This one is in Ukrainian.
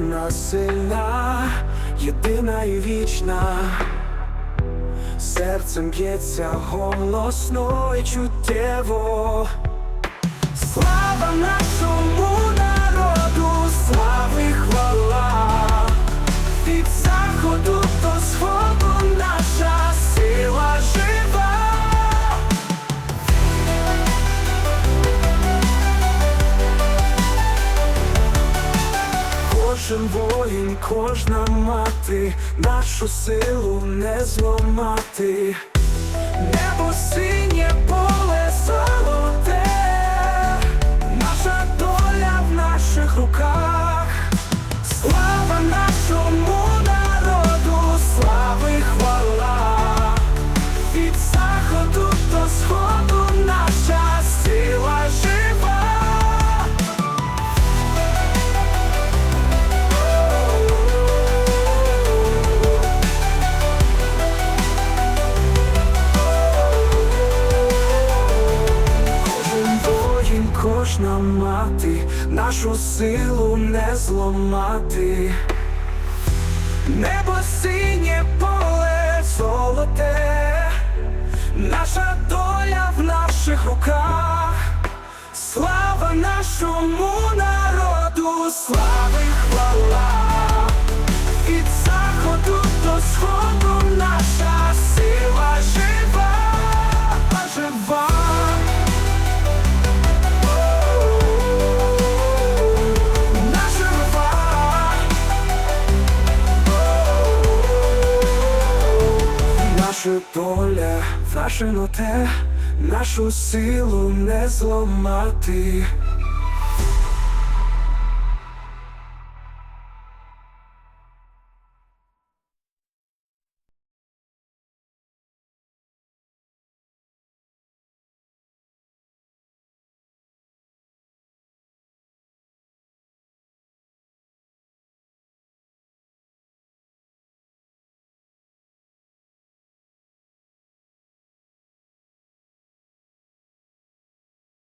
Єдина сильна, єдина і вічна, серцем б'ється голосно і чуттєво. Кожна мати, нашу силу не зламати. Кожна мати, нашу силу не зламати. Небо синє поле золоте, наша доля в наших руках, слава нашому народу, слави Наша доля, наше ноте, нашу силу не зламати.